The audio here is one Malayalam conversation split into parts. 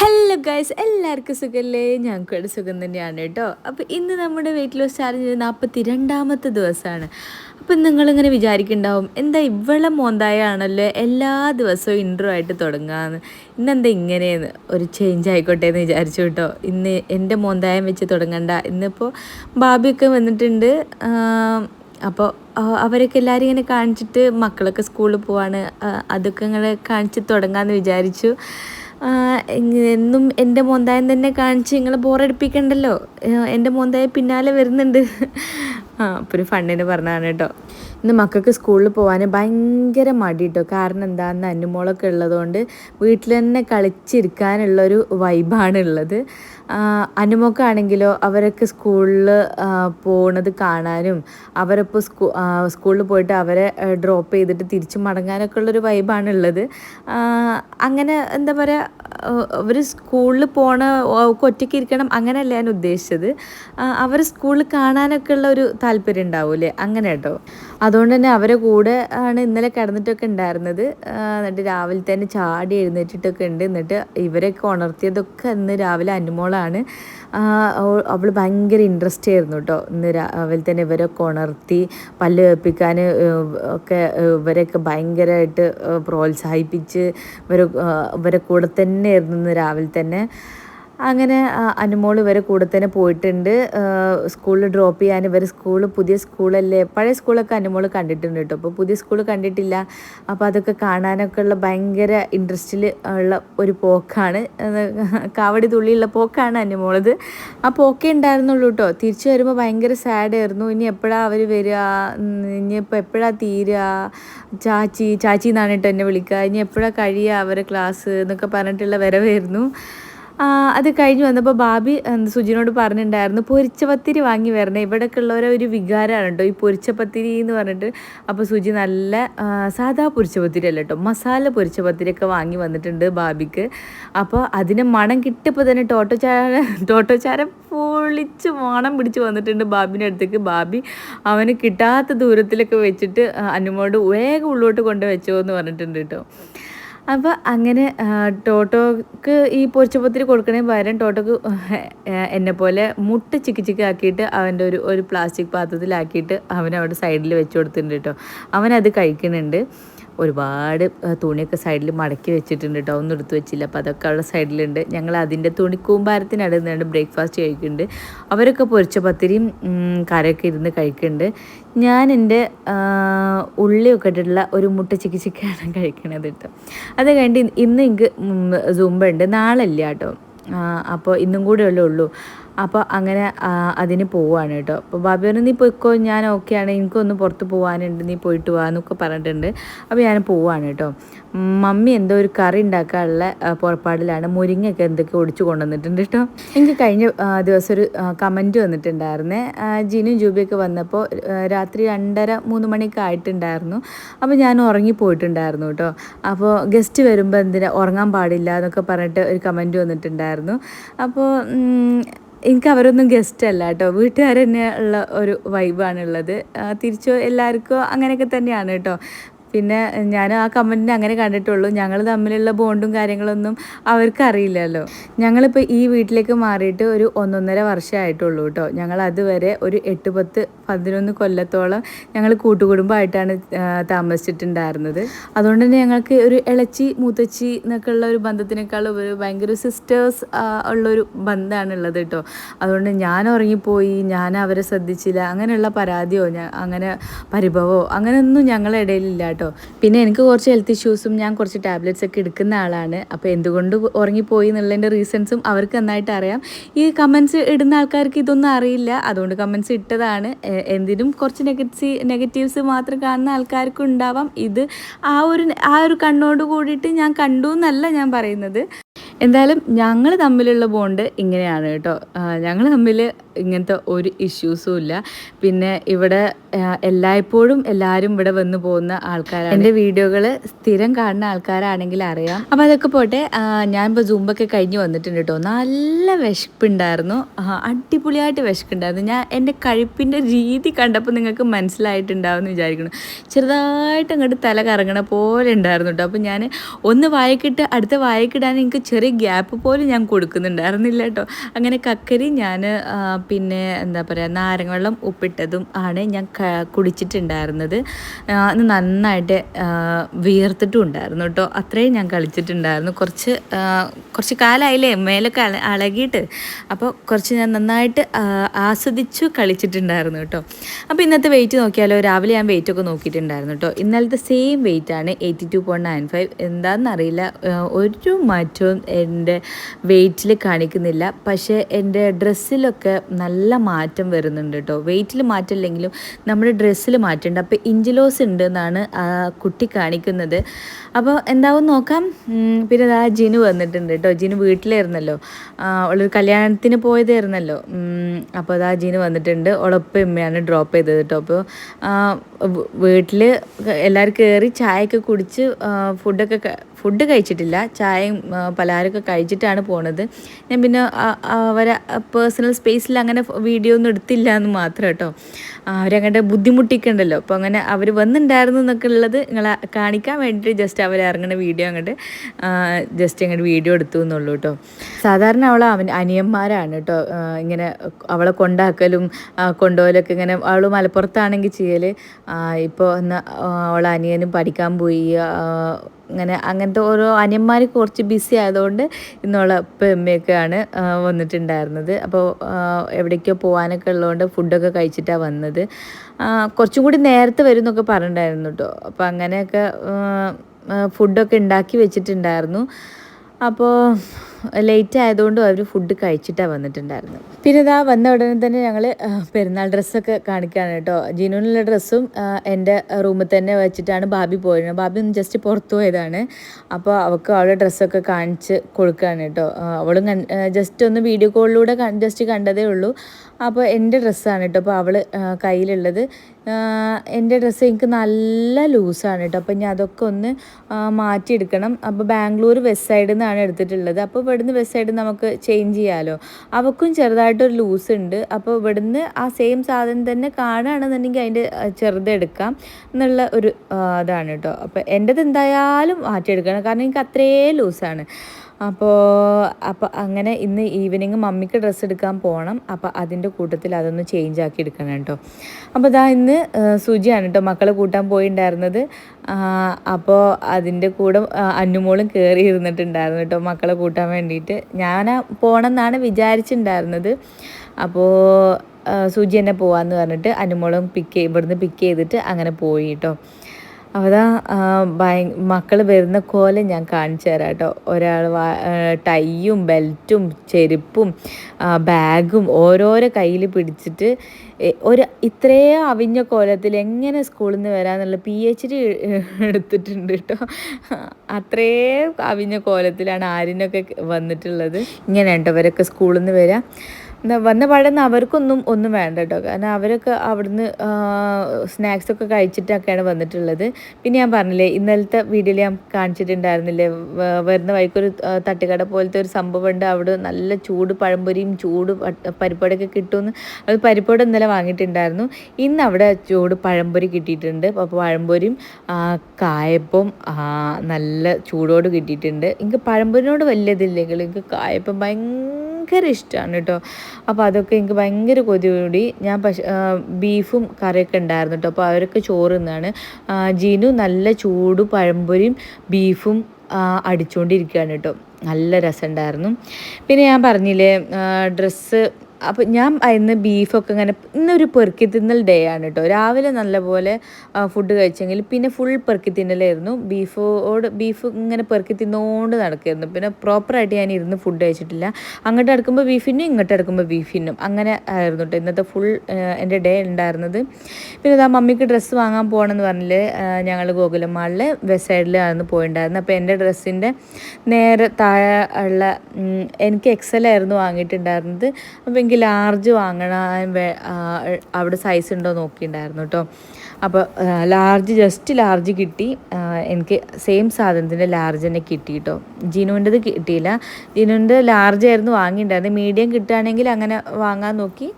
ഹലോ ഗൈസ് എല്ലാവർക്കും സുഖമല്ലേ ഞങ്ങൾക്കൂടെ സുഖം തന്നെയാണ് കേട്ടോ. അപ്പോൾ ഇന്ന് നമ്മുടെ വെയിറ്റ് ലോസ് ചാലഞ്ച് നാൽപ്പത്തി രണ്ടാമത്തെ ദിവസമാണ്. അപ്പം നിങ്ങളിങ്ങനെ വിചാരിക്കുന്നുണ്ടാവും എന്താ ഇവളെ മോന്തായാണല്ലോ എല്ലാ ദിവസവും ഇൻട്രോ ആയിട്ട് തുടങ്ങാമെന്ന് ഇന്നെന്താ ഇങ്ങനെയെന്ന്? ഒരു ചേഞ്ച് ആയിക്കോട്ടെ എന്ന് വിചാരിച്ചു കേട്ടോ. ഇന്ന് എന്റെ മോന്തായം വെച്ച് തുടങ്ങണ്ട. ഇന്നിപ്പോൾ ബാബിയൊക്കെ വന്നിട്ടുണ്ട്. അപ്പോൾ അവരൊക്കെ എല്ലാവരും ഇങ്ങനെ കാണിച്ചിട്ട് മക്കളൊക്കെ സ്കൂളിൽ പോവാണ്. അതൊക്കെ ഇങ്ങനെ കാണിച്ച് തുടങ്ങാമെന്ന് വിചാരിച്ചു. എന്നും എന്റെ മോന്തായം തന്നെ കാണിച്ച് നിങ്ങൾ ബോറടിപ്പിക്കണ്ടല്ലോ. എന്റെ മോന്തായ പിന്നാലെ വരുന്നുണ്ട്. ആ അപ്പോൾ ഒരു ഫണ്ണിന് പറഞ്ഞതാണ് കേട്ടോ. ഇന്ന് മക്കൾക്ക് സ്കൂളിൽ പോകാൻ ഭയങ്കര മടി കേട്ടോ കാരണം എന്താണെന്ന് അന്നുമോളൊക്കെ ഉള്ളതുകൊണ്ട് വീട്ടിൽ തന്നെ കളിച്ചിരിക്കാനുള്ളൊരു വൈബാണ് ഉള്ളത്. അനുമോക്കാണെങ്കിലോ അവരൊക്കെ സ്കൂളിൽ പോണത് കാണാനും അവരിപ്പോൾ സ്കൂ സ്കൂളിൽ പോയിട്ട് അവരെ ഡ്രോപ്പ് ചെയ്തിട്ട് തിരിച്ച് മടങ്ങാനൊക്കെ ഉള്ളൊരു വൈബാണ് ഉള്ളത് അങ്ങനെ എന്താ പറയുക അവർ സ്കൂളിൽ പോണ ഒറ്റയ്ക്ക് ഇരിക്കണം അങ്ങനെയല്ല ഞാൻ ഉദ്ദേശിച്ചത്. അവർ സ്കൂളിൽ കാണാനൊക്കെ ഉള്ള ഒരു താല്പര്യം ഉണ്ടാവൂലേ അങ്ങനെ കേട്ടോ അതുകൊണ്ട് തന്നെ അവരെ കൂടെ ആണ് ഇന്നലെ കിടന്നിട്ടൊക്കെ ഉണ്ടായിരുന്നത്. എന്നിട്ട് രാവിലെ തന്നെ ചാടി എഴുന്നേറ്റിട്ടൊക്കെ ഉണ്ട്. എന്നിട്ട് ഇവരൊക്കെ ഉണർത്തിയതൊക്കെ ഇന്ന് രാവിലെ അനുമോളാണ്. അവൾ ഭയങ്കര ഇൻട്രസ്റ്റ് ആയിരുന്നു കേട്ടോ. ഇന്ന് രാവിലെ തന്നെ ഇവരൊക്കെ ഉണർത്തി പല്ല് കേൾപ്പിക്കാൻ ഒക്കെ ഇവരൊക്കെ ഭയങ്കരമായിട്ട് പ്രോത്സാഹിപ്പിച്ച് ഇവർ ഇവരെ കൂടെ തന്നെ ആയിരുന്നു ഇന്ന് രാവിലെ തന്നെ. അങ്ങനെ അനുമോൾ ഇവരെ കൂടെ തന്നെ പോയിട്ടുണ്ട്. സ്കൂളിൽ ഡ്രോപ്പ് ചെയ്യാൻ ഇവർ സ്കൂൾ പുതിയ സ്കൂളല്ലേ? പഴയ സ്കൂളൊക്കെ അനുമോൾ കണ്ടിട്ടുണ്ട് കേട്ടോ. അപ്പോൾ പുതിയ സ്കൂൾ കണ്ടിട്ടില്ല. അപ്പോൾ അതൊക്കെ കാണാനൊക്കെ ഉള്ള ഭയങ്കര ഇൻട്രസ്റ്റിൽ ഉള്ള ഒരു പോക്കാണ്. കാവടി തുള്ളിയുള്ള പോക്കാണ് അനുമോളത്. ആ പോക്കേ ഉണ്ടായിരുന്നുള്ളൂ കേട്ടോ. തിരിച്ചു വരുമ്പോൾ ഭയങ്കര സാഡ് ആയിരുന്നു. ഇനി എപ്പോഴാണ് അവർ വരിക? ഇനി ഇനിയിപ്പോൾ എപ്പോഴാണ് തീരുക? ചാച്ചി ചാച്ചി എന്നാണ് കേട്ടോ എന്നെ വിളിക്കുക. ഇനി എപ്പോഴാണ് കഴിയുക? അവരെ ക്ലാസ് എന്നൊക്കെ പറഞ്ഞിട്ടുള്ള വരവായിരുന്നു. അത് കഴിഞ്ഞ് വന്നപ്പോൾ ബാബി സുജിനോട് പറഞ്ഞിട്ടുണ്ടായിരുന്നു പൊരിച്ച പത്തിരി വാങ്ങി വരണേ. ഇവിടെയൊക്കെ ഉള്ളവരെ ഒരു വികാരമാണ് കേട്ടോ ഈ പൊരിച്ച പത്തിരി എന്ന് പറഞ്ഞിട്ട്. അപ്പോൾ സുജി നല്ല സാധാ പൊരിച്ച പത്തിരി അല്ല കേട്ടോ മസാല പൊരിച്ച പത്തിരിയൊക്കെ വാങ്ങി വന്നിട്ടുണ്ട് ബാബിക്ക്. അപ്പോൾ അതിന് മണം കിട്ടിയപ്പോൾ തന്നെ ടോട്ടോ ചാര ടോട്ടോ ചാര പൊളിച്ച് മണം പിടിച്ച് വന്നിട്ടുണ്ട് ബാബിന്റെ അടുത്തേക്ക്. ബാബി അവന് കിട്ടാത്ത ദൂരത്തിലൊക്കെ വെച്ചിട്ട് അനുമോട് വേഗം ഉള്ളോട്ട് കൊണ്ട് വെച്ചോ എന്ന് പറഞ്ഞിട്ടുണ്ട് കേട്ടോ. അപ്പോൾ അങ്ങനെ ടോട്ടോക്ക് ഈ പൊരിച്ചപ്പത്തിരി കൊടുക്കണേ പകരം ടോട്ടോക്ക് എന്നെ പോലെ മുട്ട ചിക്കി ചിക്കി ആക്കിയിട്ട് അവന്റെ ഒരു ഒരു പ്ലാസ്റ്റിക് പാത്രത്തിലാക്കിയിട്ട് അവൻ അവിടെ സൈഡിൽ വെച്ച് കൊടുത്തിട്ടുണ്ട് കേട്ടോ. അവനത് കഴിക്കുന്നുണ്ട്. ഒരുപാട് തുണിയൊക്കെ സൈഡിൽ മടക്കി വെച്ചിട്ടുണ്ട് കേട്ടോ ഒന്നും എടുത്ത് വെച്ചില്ല. അപ്പോൾ അതൊക്കെ അവിടെ സൈഡിലുണ്ട്. ഞങ്ങൾ അതിന്റെ തുണി കൂമ്പാരത്തിനടുന്നുണ്ട് ബ്രേക്ക്ഫാസ്റ്റ് കഴിക്കുന്നുണ്ട്. അവരൊക്കെ പൊരിച്ച പത്തിരിയും കരയൊക്കെ ഇരുന്ന് കഴിക്കുന്നുണ്ട്. ഞാൻ എന്റെ ഉള്ളിയൊക്കെ ഇട്ടിട്ടുള്ള ഒരു മുട്ട ചിക്കി ചിക്കാണ് കഴിക്കണത് കേട്ടോ അത് കഴിഞ്ഞിട്ട് ഇന്ന് എനിക്ക് സൂമ്പ ഉണ്ട് നാളെ ഇല്ല കേട്ടോ അപ്പോൾ ഇന്നും കൂടെ അല്ലേ ഉള്ളൂ. അപ്പോൾ അങ്ങനെ അതിന് പോവാണ് കേട്ടോ. അപ്പോൾ ബാബി പറഞ്ഞു നീ പോയിക്കോ ഞാൻ ഓക്കെ ആണ്. എനിക്കൊന്ന് പുറത്ത് പോകാനുണ്ട് നീ പോയിട്ട് വാ എന്നൊക്കെ പറഞ്ഞിട്ടുണ്ട്. അപ്പോൾ ഞാൻ പോവാണ് കേട്ടോ. മമ്മി എന്തോ ഒരു കറി ഉണ്ടാക്കാനുള്ള പുറപ്പാടിലാണ്. മുരിങ്ങയൊക്കെ എന്തൊക്കെ ഒടിച്ചു കൊണ്ടുവന്നിട്ടുണ്ട് കേട്ടോ. എനിക്ക് കഴിഞ്ഞ ദിവസം ഒരു കമന്റ് വന്നിട്ടുണ്ടായിരുന്നേ. ജിനും ജൂബിയൊക്കെ വന്നപ്പോൾ രാത്രി രണ്ടര മൂന്ന് മണിയൊക്കെ ആയിട്ടുണ്ടായിരുന്നു. അപ്പോൾ ഞാൻ ഉറങ്ങിപ്പോയിട്ടുണ്ടായിരുന്നു കേട്ടോ. അപ്പോൾ ഗസ്റ്റ് വരുമ്പോൾ എന്തിനാ? ഉറങ്ങാൻ പാടില്ല എന്നൊക്കെ പറഞ്ഞിട്ട് ഒരു കമന്റ് വന്നിട്ടുണ്ടായിരുന്നു. അപ്പോൾ എനിക്ക് അവരൊന്നും ഗസ്റ്റ് അല്ല കേട്ടോ. വീട്ടുകാർ തന്നെ ഉള്ള ഒരു വൈബാണുള്ളത് തിരിച്ചു എല്ലാവർക്കും അങ്ങനെയൊക്കെ തന്നെയാണ് കേട്ടോ. പിന്നെ ഞാൻ ആ കമന്റിനെ അങ്ങനെ കണ്ടിട്ടുള്ളൂ. ഞങ്ങൾ തമ്മിലുള്ള ബോണ്ടും കാര്യങ്ങളൊന്നും അവർക്ക് അറിയില്ലല്ലോ ഞങ്ങളിപ്പോൾ ഈ വീട്ടിലേക്ക് മാറിയിട്ട് ഒരു ഒന്നൊന്നര വർഷമായിട്ടുള്ളൂ കേട്ടോ ഞങ്ങൾ അതുവരെ ഒരു എട്ട് പത്ത് പതിനൊന്ന് കൊല്ലത്തോളം ഞങ്ങൾ കൂട്ടുകുടുംബമായിട്ടാണ് താമസിച്ചിട്ടുണ്ടായിരുന്നത്. അതുകൊണ്ട് തന്നെ ഞങ്ങൾക്ക് ഒരു ഇളച്ചി മൂത്തച്ചി എന്നൊക്കെ ഉള്ള ഒരു ബന്ധത്തിനേക്കാൾ ഒരു ഭയങ്കര സിസ്റ്റേഴ്സ് ഉള്ളൊരു ബന്ധമാണ് ഉള്ളത് കേട്ടോ അതുകൊണ്ട് ഞാൻ ഉറങ്ങിപ്പോയി ഞാൻ അവരെ ശ്രദ്ധിച്ചില്ല. അങ്ങനെയുള്ള പരാതിയോ അങ്ങനെ പരിഭവമോ അങ്ങനെയൊന്നും ഞങ്ങളുടെ ഇടയിലില്ല കേട്ടോ. പിന്നെ എനിക്ക് കുറച്ച് ഹെൽത്ത് ഇഷ്യൂസും ഞാൻ കുറച്ച് ടാബ്ലറ്റ്സ് ഒക്കെ എടുക്കുന്ന ആളാണ്. അപ്പോൾ എന്തുകൊണ്ട് ഉറങ്ങിപ്പോയി എന്നുള്ളതിന്റെ റീസൺസും അവർക്ക് നന്നായിട്ട് അറിയാം. ഈ കമൻസ് ഇടുന്ന ആൾക്കാർക്ക് ഇതൊന്നും അറിയില്ല. അതുകൊണ്ട് കമൻസ് ഇട്ടതാണ്. എന്തിനും കുറച്ച് നെഗറ്റീവ് നെഗറ്റീവ്സ് മാത്രം കാണുന്ന ആൾക്കാർക്കും ഉണ്ടാവാം. ഇത് ആ ഒരു ആ ഒരു കണ്ണോട് കൂടിയിട്ട് ഞാൻ കണ്ടു എന്നല്ല ഞാൻ പറയുന്നത്. എന്തായാലും ഞങ്ങൾ തമ്മിലുള്ള ബോണ്ട് ഇങ്ങനെയാണ് കേട്ടോ. ഞങ്ങൾ തമ്മിൽ ഇങ്ങനത്തെ ഒരു ഇഷ്യൂസും ഇല്ല. പിന്നെ ഇവിടെ എല്ലായ്പ്പോഴും എല്ലാവരും ഇവിടെ വന്ന് പോകുന്ന ആൾക്കാരാണ്. എന്റെ വീഡിയോകൾ സ്ഥിരം കാണുന്ന ആൾക്കാരാണെങ്കിൽ അറിയാം. അപ്പോൾ അതൊക്കെ പോട്ടെ ഞാൻ ഞാനിപ്പോൾ ജൂമ്പൊക്കെ കഴിഞ്ഞ് വന്നിട്ടുണ്ട് കേട്ടോ. നല്ല വിശപ്പുണ്ടായിരുന്നു. അടിപൊളിയായിട്ട് വിശക്കുണ്ടായിരുന്നു. ഞാൻ എന്റെ കഴിപ്പിന്റെ രീതി കണ്ടപ്പോൾ നിങ്ങൾക്ക് മനസ്സിലായിട്ടുണ്ടാവും എന്ന് വിചാരിക്കുന്നു. ചെറുതായിട്ട് അങ്ങോട്ട് തല കറങ്ങണ പോലെ ഉണ്ടായിരുന്നു കേട്ടോ. അപ്പോൾ ഞാൻ ഒന്ന് വായിക്കിട്ട് അടുത്ത വായിക്കിടാൻ എനിക്ക് ചെറിയ ഒരു ഗ്യാപ്പ് പോലും ഞാൻ കൊടുക്കുന്നുണ്ടായിരുന്നില്ല കേട്ടോ. അങ്ങനെ കക്കരി ഞാൻ പിന്നെ എന്താ പറയുക നാരങ്ങ വെള്ളം ഉപ്പിട്ടതും ആണ് ഞാൻ കുടിച്ചിട്ടുണ്ടായിരുന്നത്. അന്ന് നന്നായിട്ട് വീർത്തിട്ടും ഉണ്ടായിരുന്നു കേട്ടോ. അത്രയും ഞാൻ കളിച്ചിട്ടുണ്ടായിരുന്നു. കുറച്ച് കുറച്ച് കാലമായില്ലേ മേലൊക്കെ അളകിയിട്ട്. അപ്പോൾ കുറച്ച് ഞാൻ നന്നായിട്ട് ആസ്വദിച്ചു കളിച്ചിട്ടുണ്ടായിരുന്നു കേട്ടോ. അപ്പോൾ ഇന്നത്തെ വെയിറ്റ് നോക്കിയാലോ രാവിലെ ഞാൻ വെയിറ്റ് ഒക്കെ നോക്കിയിട്ടുണ്ടായിരുന്നു കേട്ടോ. ഇന്നലത്തെ സെയിം വെയിറ്റ് ആണ് eighty two point nine five എന്താണെന്നറിയില്ല ഒരു മാറ്റവും എന്റെ വെയിറ്റിൽ കാണിക്കുന്നില്ല. പക്ഷേ എന്റെ ഡ്രസ്സിലൊക്കെ നല്ല മാറ്റം വരുന്നുണ്ട് കേട്ടോ വെയിറ്റിൽ മാറ്റമില്ലെങ്കിലും നമ്മുടെ ഡ്രസ്സിൽ മാറ്റമുണ്ട് അപ്പോൾ ഇഞ്ചിലോസ് ഉണ്ട് എന്നാണ് ആ കുട്ടി കാണിക്കുന്നത്. അപ്പോൾ എന്താവും നോക്കാം. പിന്നെ ആ ജിനു വന്നിട്ടുണ്ട് കേട്ടോ ജിനു വീട്ടിലായിരുന്നല്ലോ. അവളൊരു കല്യാണത്തിന് പോയതായിരുന്നല്ലോ. അപ്പോൾ അതാ ജിനു വന്നിട്ടുണ്ട്. ഉളപ്പം ഉമ്മയാണ് ഡ്രോപ്പ് ചെയ്തത് കേട്ടോ അപ്പോൾ വീട്ടിൽ എല്ലാവരും കയറി ചായയൊക്കെ കുടിച്ച് ഫുഡൊക്കെ ഫുഡ് കഴിച്ചിട്ടില്ല. ചായയും പലഹാരമൊക്കെ കഴിച്ചിട്ടാണ് പോണത്. ഞാൻ പിന്നെ അവരെ പേഴ്സണൽ സ്പേസിൽ അങ്ങനെ വീഡിയോ ഒന്നും എടുത്തില്ല എന്ന് മാത്രം കേട്ടോ. അവരങ്ങോട്ട് ബുദ്ധിമുട്ടിക്കണ്ടല്ലോ. അപ്പോൾ അങ്ങനെ അവർ വന്നിട്ടുണ്ടായിരുന്നു എന്നൊക്കെ ഉള്ളത് നിങ്ങളെ കാണിക്കാൻ വേണ്ടിയിട്ട് ജസ്റ്റ് അവർ ഇറങ്ങുന്ന വീഡിയോ അങ്ങോട്ട് ജസ്റ്റ് അങ്ങോട്ട് വീഡിയോ എടുത്തു എന്നുള്ളൂ കേട്ടോ. സാധാരണ അവൾ അവൻ അനിയന്മാരാണ് കേട്ടോ. ഇങ്ങനെ അവളെ കൊണ്ടാക്കലും കൊണ്ടുപോകലൊക്കെ ഇങ്ങനെ അവൾ മലപ്പുറത്താണെങ്കിൽ ചെയ്യൽ ഇപ്പോൾ അവൾ അനിയനും പഠിക്കാൻ പോയി അങ്ങനെ അങ്ങനത്തെ ഓരോ അനിയന്മാർ കുറച്ച് ബിസി ആയതുകൊണ്ട് ഇന്നുള്ള ഉപ്പയമ്മയൊക്കെയാണ് വന്നിട്ടുണ്ടായിരുന്നത്. അപ്പോൾ എവിടേക്കോ പോകാനൊക്കെ ഉള്ളതുകൊണ്ട് ഫുഡൊക്കെ കഴിച്ചിട്ടാണ് വന്നത്. കുറച്ചും കൂടി നേരത്തെ വരും എന്നൊക്കെ പറഞ്ഞിട്ടുണ്ടായിരുന്നു കേട്ടോ. അപ്പോൾ അങ്ങനെയൊക്കെ ഫുഡൊക്കെ ഉണ്ടാക്കി വെച്ചിട്ടുണ്ടായിരുന്നു. അപ്പോൾ ലേറ്റ് ആയതുകൊണ്ടും അവർ ഫുഡ് കഴിച്ചിട്ടാണ് വന്നിട്ടുണ്ടായിരുന്നത്. പിന്നെ ഇതാ വന്ന ഉടനെ തന്നെ ഞങ്ങൾ പെരുന്നാൾ ഡ്രസ്സൊക്കെ കാണിക്കുകയാണ് കേട്ടോ. ജീനുവിനുള്ള ഡ്രസ്സും എന്റെ റൂമിൽ തന്നെ വെച്ചിട്ടാണ് ബാബി പോയത് ബാബി ഒന്ന് ജസ്റ്റ് പുറത്തു പോയതാണ്. അപ്പോൾ അവൾക്ക് അവളുടെ ഡ്രസ്സൊക്കെ കാണിച്ച് കൊടുക്കുകയാണ് കേട്ടോ. അവളും ജസ്റ്റ് ഒന്ന് വീഡിയോ കോളിലൂടെ ജസ്റ്റ് കണ്ടതേ ഉള്ളൂ. അപ്പോൾ എന്റെ ഡ്രസ്സാണ് കേട്ടോ. അപ്പോൾ അവൾ കയ്യിലുള്ളത്. എന്റെ ഡ്രസ്സ് എനിക്ക് നല്ല ലൂസാണ് കേട്ടോ. അപ്പോൾ ഞാൻ അതൊക്കെ ഒന്ന് മാറ്റിയെടുക്കണം. അപ്പോൾ ബാംഗ്ലൂർ വെസ്റ്റ് സൈഡിൽ നിന്നാണ് എടുത്തിട്ടുള്ളത്. അപ്പോൾ ഇവിടുന്ന് വെസ്റ്റ് സൈഡിൽ നമുക്ക് ചേഞ്ച് ചെയ്യാമല്ലോ അവക്കും ചെറുതായിട്ടൊരു ലൂസ് ഉണ്ട്. അപ്പോൾ ഇവിടുന്ന് ആ സെയിം സാധനം തന്നെ കാണുകയാണെന്നുണ്ടെങ്കിൽ അതിന്റെ ചെറുതെടുക്കാം എന്നുള്ള ഒരു ഇതാണ് കേട്ടോ. അപ്പോൾ എന്റെത് എന്തായാലും മാറ്റിയെടുക്കണം. കാരണം എനിക്ക് അത്രേ ലൂസാണ്. അപ്പോൾ അപ്പോൾ അങ്ങനെ ഇന്ന് ഈവനിങ് മമ്മിക്ക് ഡ്രസ്സ് എടുക്കാൻ പോകണം അപ്പോൾ അതിന്റെ കൂട്ടത്തിൽ അതൊന്ന് ചേഞ്ച് ആക്കി എടുക്കണം കേട്ടോ. അപ്പോൾ ഇതാ ഇന്ന് സുജിയാണ് കേട്ടോ മക്കളെ കൂട്ടാൻ പോയിണ്ടായിരുന്നത്. അപ്പോൾ അതിന്റെ കൂടെ അന്നുമോളും കയറി ഇരുന്നിട്ടുണ്ടായിരുന്നു കേട്ടോ മക്കളെ കൂട്ടാൻ വേണ്ടിയിട്ട് ഞാൻ പോകണം എന്നാണ് വിചാരിച്ചിട്ടുണ്ടായിരുന്നത് അപ്പോൾ സുജി എന്നെ പോകാമെന്ന് പറഞ്ഞിട്ട് അനുമോളും പിക്ക് ഇവിടുന്ന് പിക്ക് ചെയ്തിട്ട് അങ്ങനെ പോയി കേട്ടോ. അതാ ഭയ മക്കൾ വരുന്ന കോലം ഞാൻ കാണിച്ചു തരാം കേട്ടോ. ഒരാൾ ടൈയും ബെൽറ്റും ചെരുപ്പും ബാഗും ഓരോരോ കയ്യിൽ പിടിച്ചിട്ട് ഒരു ഇത്രയും അവിഞ്ഞ കോലത്തിൽ എങ്ങനെ സ്കൂളിൽ നിന്ന് വരാമെന്നുള്ള പി എച്ച് ഡി എടുത്തിട്ടുണ്ട് കേട്ടോ. അത്രയും അവിഞ്ഞ കോലത്തിലാണ് ആരിനൊക്കെ വന്നിട്ടുള്ളത്. ഇങ്ങനെ കേട്ടോ ഇവരൊക്കെ സ്കൂളിൽ നിന്ന് വരാം. വന്ന പാടുന്ന അവർക്കൊന്നും ഒന്നും വേണ്ട കേട്ടോ കാരണം അവരൊക്കെ അവിടുന്ന് സ്നാക്സൊക്കെ കഴിച്ചിട്ടൊക്കെയാണ് വന്നിട്ടുള്ളത്. പിന്നെ ഞാൻ പറഞ്ഞില്ലേ ഇന്നലത്തെ വീഡിയോയിൽ ഞാൻ കാണിച്ചിട്ടുണ്ടായിരുന്നില്ലേ വരുന്ന വഴിക്കൊരു തട്ടുകട പോലത്തെ ഒരു സംഭവം ഉണ്ട് അവിടെ നല്ല ചൂട് പഴംപൊരിയും ചൂട് പരിപ്പടൊക്കെ കിട്ടുമെന്ന് അത് പരിപ്പട ഇന്നലെ വാങ്ങിയിട്ടുണ്ടായിരുന്നു. ഇന്ന് അവിടെ ചൂട് പഴംപൊരി കിട്ടിയിട്ടുണ്ട്. അപ്പോൾ പഴംപൊരിയും കായപ്പം നല്ല ചൂടോട് കിട്ടിയിട്ടുണ്ട്. എനിക്ക് പഴംപൊരിനോട് വലിയ എനിക്ക് കായപ്പം ഭയങ്കര ഭയങ്കര ഇഷ്ടമാണ് കേട്ടോ. അപ്പോൾ അതൊക്കെ എനിക്ക് ഭയങ്കര കൊതി കൂടി. ഞാൻ പക്ഷേ ബീഫും കറിയൊക്കെ ഉണ്ടായിരുന്നു കേട്ടോ. അപ്പോൾ അവരൊക്കെ ചോറ് നിന്നാണ് ജീനു നല്ല ചൂട് പഴംപൊരിയും ബീഫും അടിച്ചുകൊണ്ടിരിക്കുകയാണ് കേട്ടോ. നല്ല രസമുണ്ടായിരുന്നു. പിന്നെ ഞാൻ പറഞ്ഞില്ലേ ഡ്രസ്സ് അപ്പോൾ ഞാൻ ഇന്ന് ബീഫൊക്കെ ഇങ്ങനെ ഇന്നൊരു പെറുക്കി തിന്നൽ ഡേ ആണ് കേട്ടോ രാവിലെ നല്ലപോലെ ഫുഡ് കഴിച്ചെങ്കിൽ പിന്നെ ഫുൾ പെറുക്കി തിന്നലായിരുന്നു. ബീഫോട് ബീഫ് ഇങ്ങനെ പെറുക്കി തിന്നുകൊണ്ട് നടക്കുമായിരുന്നു പിന്നെ പ്രോപ്പറായിട്ട് ഞാൻ ഇരുന്ന് ഫുഡ് കഴിച്ചിട്ടില്ല. അങ്ങോട്ട് അടുക്കുമ്പോൾ ബീഫിനും ഇങ്ങോട്ട് അടുക്കുമ്പോൾ ബീഫിനും അങ്ങനെ ആയിരുന്നു കേട്ടോ ഇന്നത്തെ ഫുൾ എന്റെ ഡേ ഉണ്ടായിരുന്നത്. പിന്നെ ഇതാ മമ്മിക്ക് ഡ്രസ്സ് വാങ്ങാൻ പോകണമെന്ന് പറഞ്ഞില്ലേ ഞങ്ങൾ ഗോകുലമാളിൽ വെസ്റ്റ് സൈഡിലായിരുന്നു പോയിണ്ടായിരുന്നു അപ്പോൾ എന്റെ ഡ്രസ്സിന്റെ നേരെ താഴെ ഉള്ള എനിക്ക് എക്സൽ ആയിരുന്നു വാങ്ങിയിട്ടുണ്ടായിരുന്നത്. അപ്പോൾ എനിക്ക് ലാർജ് വാങ്ങണം അവിടെ സൈസ് ഉണ്ടോ നോക്കിയിട്ടുണ്ടായിരുന്നു കേട്ടോ അപ്പോൾ ലാർജ് ജസ്റ്റ് ലാർജ് കിട്ടി. എനിക്ക് സെയിം സാധനത്തിന്റെ ലാർജ് തന്നെ കിട്ടി കേട്ടോ ജിനുവിന്റെത് കിട്ടിയില്ല. ജിനുവിന്റെ ലാർജ് ആയിരുന്നു വാങ്ങിയിട്ടുണ്ടായിരുന്നത് മീഡിയം കിട്ടുകയാണെങ്കിൽ അങ്ങനെ വാങ്ങാൻ നോക്കി.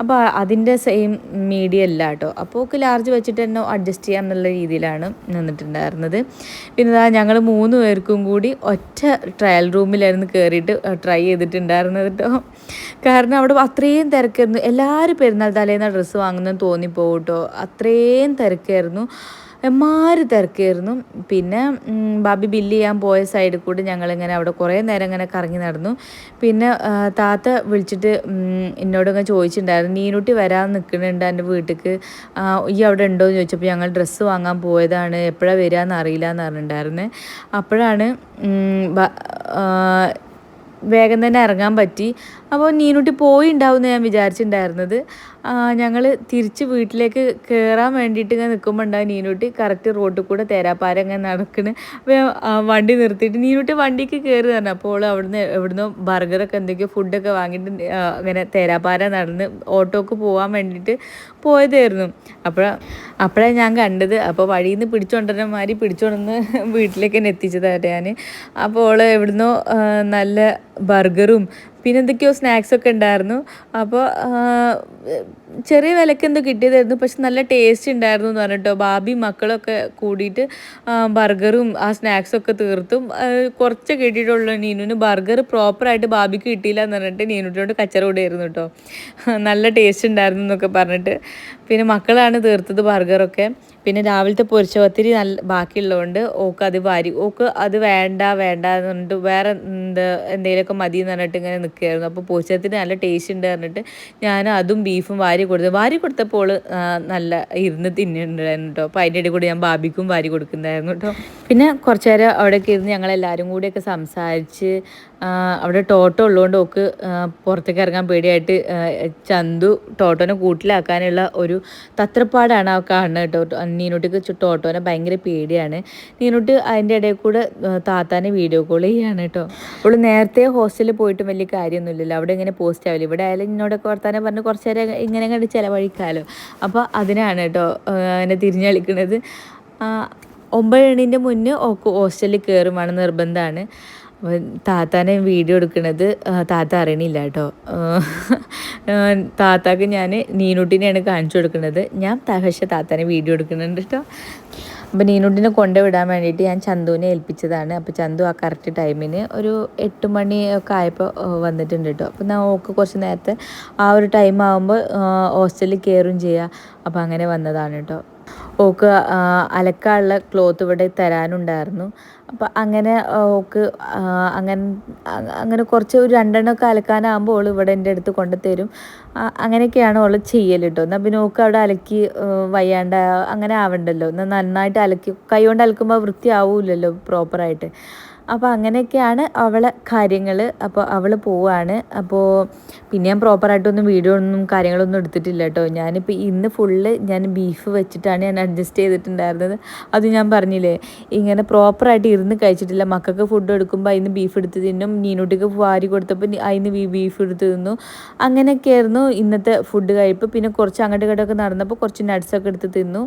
അപ്പോൾ അതിന്റെ സെയിം മീഡിയ അല്ല കേട്ടോ. അപ്പോൾ ഒക്കെ ലാർജ് വെച്ചിട്ട് തന്നെ അഡ്ജസ്റ്റ് ചെയ്യാം എന്നുള്ള രീതിയിലാണ് നിന്നിട്ടുണ്ടായിരുന്നത്. പിന്നെ ഞങ്ങൾ മൂന്ന് പേർക്കും കൂടി ഒറ്റ ട്രയൽ റൂമിലായിരുന്നു കയറിയിട്ട് ട്രൈ ചെയ്തിട്ടുണ്ടായിരുന്നത് കേട്ടോ. കാരണം അവിടെ അത്രയും തിരക്കായിരുന്നു. എല്ലാവരും പെരുന്നാൾ തലേന്ന് ഡ്രസ്സ് വാങ്ങുന്നതെന്ന് തോന്നിപ്പോകും കേട്ടോ. അത്രയും തിരക്കായിരുന്നു. എമ്മാര് തിരക്കായിരുന്നു പിന്നെ ബാബി ബില്ല് ചെയ്യാൻ പോയ സൈഡിൽ കൂടി ഞങ്ങളിങ്ങനെ അവിടെ കുറേ നേരം ഇങ്ങനെ കറങ്ങി നടന്നു. പിന്നെ താത്ത വിളിച്ചിട്ട് ഉം, എന്നോടൊക്കെ ചോദിച്ചിട്ടുണ്ടായിരുന്നു നീനുട്ടി വരാൻ നിൽക്കുന്നുണ്ട് എന്റെ വീട്ടിലേക്ക് ഈ അവിടെ ഉണ്ടോ? എന്ന് ചോദിച്ചപ്പോൾ ഞങ്ങൾ ഡ്രസ്സ് വാങ്ങാൻ പോയതാണ്. എപ്പോഴാണ് വരിക അറിയില്ല എന്ന് പറഞ്ഞിട്ടുണ്ടായിരുന്നു. അപ്പോഴാണ് വേഗം തന്നെ ഇറങ്ങാൻ പറ്റി. അപ്പോൾ നീനുട്ടി പോയി ഉണ്ടാവും എന്ന് ഞാൻ വിചാരിച്ചിട്ടുണ്ടായിരുന്നത് ഞങ്ങൾ തിരിച്ച് വീട്ടിലേക്ക് കയറാൻ വേണ്ടിയിട്ട് ഇങ്ങനെ നിൽക്കുമ്പോൾ ഉണ്ടാവും നീനുട്ടി കറക്റ്റ് റോഡിൽ കൂടെ തേരാപ്പാര ഇങ്ങനെ നടക്കണ്. വണ്ടി നിർത്തിയിട്ട് നീനുട്ടി വണ്ടിക്ക് കയറി തന്നെ അപ്പോൾ അവിടുന്ന് എവിടുന്നോ ബർഗറൊക്കെ എന്തൊക്കെയോ ഫുഡൊക്കെ വാങ്ങിയിട്ട് അങ്ങനെ തേരാപ്പാര നടന്ന് ഓട്ടോക്ക് പോകാൻ വേണ്ടിയിട്ട് പോയതായിരുന്നു. അപ്പോൾ അപ്പോഴാണ് ഞാൻ കണ്ടത്. അപ്പോൾ വഴിയിൽ നിന്ന് പിടിച്ചുകൊണ്ടുവരുന്ന മാതിരി പിടിച്ചുകൊണ്ടുവന്ന് വീട്ടിലേക്ക് തന്നെ എത്തിച്ചതാണ് ഞാൻ അപ്പോൾ അവൾ എവിടുന്നോ നല്ല ബർഗറും പിന്നെ എന്തൊക്കെയോ സ്നാക്സ് ഒക്കെ ഉണ്ടായിരുന്നു. അപ്പോൾ ചെറിയ വിലക്ക് എന്തോ കിട്ടിയതായിരുന്നു. പക്ഷെ നല്ല ടേസ്റ്റ് ഉണ്ടായിരുന്നു എന്ന് പറഞ്ഞിട്ടോ. ബാബി മക്കളൊക്കെ കൂടിയിട്ട് ബർഗറും ആ സ്നാക്സൊക്കെ തീർത്തും. കുറച്ച് കിട്ടിയിട്ടുള്ളൂ നീനുവിന്. ബർഗർ പ്രോപ്പറായിട്ട് ബാബിക്ക് കിട്ടിയില്ല എന്ന് പറഞ്ഞിട്ട് നീനുട്ടിയോട് കച്ചറ കൂടിയായിരുന്നു കേട്ടോ. നല്ല ടേസ്റ്റ് ഉണ്ടായിരുന്നു എന്നൊക്കെ പറഞ്ഞിട്ട്. പിന്നെ മക്കളാണ് തീർത്തത് ബർഗറൊക്കെ. പിന്നെ രാവിലത്തെ പൊരിച്ച ഒത്തിരി നല്ല ബാക്കിയുള്ളതുകൊണ്ട് ഓക്ക് അത് വാരി ഓക്ക് അത് വേണ്ട വേണ്ട എന്ന് പറഞ്ഞിട്ട് വേറെ എന്താ എന്തെങ്കിലുമൊക്കെ മതി എന്ന് പറഞ്ഞിട്ട് ഇങ്ങനെ നിൽക്കുകയായിരുന്നു. അപ്പോൾ പൊരിച്ചത്തിന് നല്ല ടേസ്റ്റ് ഉണ്ട് പറഞ്ഞിട്ട് ഞാൻ അതും ബീഫും വാരി കൊടുത്തു വാരി കൊടുത്തപ്പോൾ നല്ല ഇരുന്ന് തിന്നുന്നുണ്ടായിരുന്നു കേട്ടോ. അപ്പോൾ അതിന്റെ ഇടയിൽ കൂടി ഞാൻ ബാബിക്കും വാരി കൊടുക്കുന്നുണ്ടായിരുന്നു കേട്ടോ. പിന്നെ കുറച്ച് നേരം അവിടെയൊക്കെ ഇരുന്ന് ഞങ്ങളെല്ലാവരും കൂടിയൊക്കെ സംസാരിച്ച് അവിടെ ടോട്ടോ ഉള്ളതുകൊണ്ട് ഓക്ക് പുറത്തേക്ക് ഇറങ്ങാൻ പേടിയായിട്ട് ചന്തു ടോട്ടോനെ കൂട്ടിലാക്കാനുള്ള ഒരു തത്രപ്പാടാണ് ആ കാണുന്നത് കേട്ടോ. നീനോട്ടിക്ക് ടോട്ടോനെ ഭയങ്കര പേടിയാണ്. നീനോട്ട് അതിന്റെ ഇടയിൽ കൂടെ താത്താനെ വീഡിയോ കോൾ ചെയ്യാണ് കേട്ടോ. അവൾ നേരത്തെ ഹോസ്റ്റലിൽ പോയിട്ടും വലിയ കാര്യമൊന്നുമില്ലല്ലോ. അവിടെ ഇങ്ങനെ പോസ്റ്റ് ആവില്ല? ഇവിടെ ആയാലും എന്നോടൊക്കെ വർത്താനം പറഞ്ഞ് കുറച്ച് നേരം ഇങ്ങനെ കണ്ട് ചിലവഴിക്കാമല്ലോ അപ്പോൾ അതിനാണ് കേട്ടോ എന്നെ തിരിഞ്ഞ് കളിക്കുന്നത് ഒമ്പത് മണിന്റെ മുന്നേ ഓക്ക് ഹോസ്റ്റലിൽ കയറുമാണ് നിർബന്ധമാണ്. താത്താനെ വീഡിയോ എടുക്കുന്നത് താത്ത അറിയണില്ല കേട്ടോ. താത്താക്ക് ഞാൻ നീനുട്ടിനെയാണ് കാണിച്ചു കൊടുക്കുന്നത് ഞാൻ പക്ഷേ താത്താനെ വീഡിയോ എടുക്കുന്നുണ്ട് കേട്ടോ. അപ്പോൾ നീനുട്ടിനെ കൊണ്ടുവിടാൻ വേണ്ടിയിട്ട് ഞാൻ ചന്തുവിനെ ഏൽപ്പിച്ചതാണ്. അപ്പോൾ ചന്തു ആ കറക്റ്റ് ടൈമിന് ഒരു എട്ട് മണി ഒക്കെ ആയപ്പോൾ വന്നിട്ടുണ്ട് കേട്ടോ. അപ്പോൾ ഓക്ക് കുറച്ച് നേരത്തെ ആ ഒരു ടൈം ആകുമ്പോൾ ഹോസ്റ്റലിൽ കയറും ചെയ്യുക അപ്പോൾ അങ്ങനെ വന്നതാണ് കേട്ടോ. ഓക്ക് അലക്കാനുള്ള ക്ലോത്ത് ഇവിടെ തരാനുണ്ടായിരുന്നു. അപ്പം അങ്ങനെ ഓക്ക് അങ്ങനെ അങ്ങനെ കുറച്ച് ഒരു രണ്ടെണ്ണമൊക്കെ അലക്കാനാകുമ്പോൾ ഓൾ ഇവിടെ എന്റെ അടുത്ത് കൊണ്ട് തരും അങ്ങനെയൊക്കെയാണ് ഓൾ ചെയ്യൽ കേട്ടോ എന്നാൽ പിന്നെ ഓക്ക് അവിടെ അലക്കി വയ്യാണ്ട് അങ്ങനെ ആവണ്ടല്ലോ. എന്നാൽ നന്നായിട്ട് അലക്കി കൈ കൊണ്ട് അലക്കുമ്പോൾ വൃത്തിയാവൂലല്ലോ പ്രോപ്പറായിട്ട് അപ്പോൾ അങ്ങനെയൊക്കെയാണ് അവളെ കാര്യങ്ങൾ അപ്പോൾ അവൾ പോവാണ്. അപ്പോൾ പിന്നെ ഞാൻ പ്രോപ്പറായിട്ടൊന്നും വീഡിയോ ഒന്നും കാര്യങ്ങളൊന്നും എടുത്തിട്ടില്ല കേട്ടോ. ഞാനിപ്പോൾ ഇന്ന് ഫുള്ള് ഞാൻ ബീഫ് വെച്ചിട്ടാണ് ഞാൻ അഡ്ജസ്റ്റ് ചെയ്തിട്ടുണ്ടായിരുന്നത്. അത് ഞാൻ പറഞ്ഞില്ലേ ഇങ്ങനെ പ്രോപ്പറായിട്ട് ഇരുന്ന് കഴിച്ചിട്ടില്ല. മക്കൾക്ക് ഫുഡ് എടുക്കുമ്പോൾ അതിന് ബീഫ് എടുത്ത് തിന്നും. നീനൂട്ടിക്ക് വാരി കൊടുത്തപ്പോൾ അതിന് ബീഫ് എടുത്ത് തിന്നു. അങ്ങനെയൊക്കെയായിരുന്നു ഇന്നത്തെ ഫുഡ് കഴിപ്പ്. പിന്നെ കുറച്ച് അങ്ങോട്ട് ഇങ്ങോട്ടൊക്കെ നടന്നപ്പോൾ കുറച്ച് നട്ട്സൊക്കെ എടുത്ത് തിന്നു.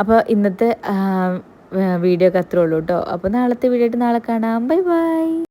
അപ്പോൾ ഇന്നത്തെ വീഡിയോ ഒക്കെ അത്രേ ഉള്ളൂ കേട്ടോ. അപ്പോൾ നാളത്തെ വീഡിയോ ആയിട്ട് നാളെ കാണാം. Bye bye.